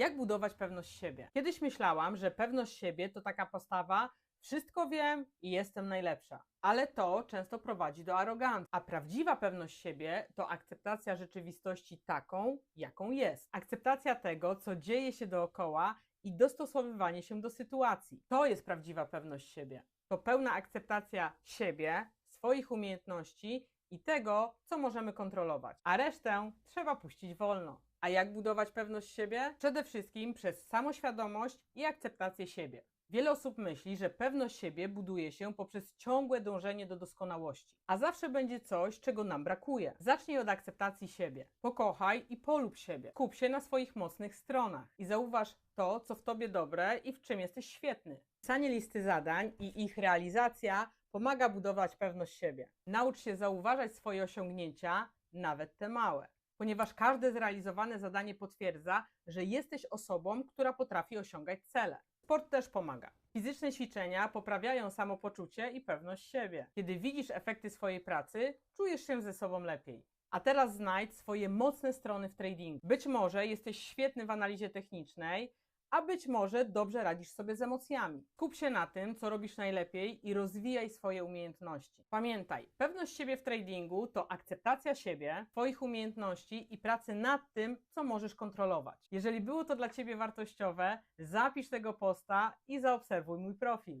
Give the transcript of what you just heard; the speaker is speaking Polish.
Jak budować pewność siebie? Kiedyś myślałam, że pewność siebie to taka postawa wszystko wiem i jestem najlepsza. Ale to często prowadzi do arogancji. A prawdziwa pewność siebie to akceptacja rzeczywistości taką, jaką jest. Akceptacja tego, co dzieje się dookoła i dostosowywanie się do sytuacji. To jest prawdziwa pewność siebie. To pełna akceptacja siebie, swoich umiejętności i tego, co możemy kontrolować. A resztę trzeba puścić wolno. A jak budować pewność siebie? Przede wszystkim przez samoświadomość i akceptację siebie. Wiele osób myśli, że pewność siebie buduje się poprzez ciągłe dążenie do doskonałości, a zawsze będzie coś, czego nam brakuje. Zacznij od akceptacji siebie. Pokochaj i polub siebie. Kup się na swoich mocnych stronach i zauważ to, co w tobie dobre i w czym jesteś świetny. Pisanie listy zadań i ich realizacja pomaga budować pewność siebie. Naucz się zauważać swoje osiągnięcia, nawet te małe ponieważ każde zrealizowane zadanie potwierdza, że jesteś osobą, która potrafi osiągać cele. Sport też pomaga. Fizyczne ćwiczenia poprawiają samopoczucie i pewność siebie. Kiedy widzisz efekty swojej pracy, czujesz się ze sobą lepiej. A teraz znajdź swoje mocne strony w tradingu. Być może jesteś świetny w analizie technicznej, a być może dobrze radzisz sobie z emocjami. Skup się na tym, co robisz najlepiej i rozwijaj swoje umiejętności. Pamiętaj, pewność siebie w tradingu to akceptacja siebie, Twoich umiejętności i pracy nad tym, co możesz kontrolować. Jeżeli było to dla Ciebie wartościowe, zapisz tego posta i zaobserwuj mój profil.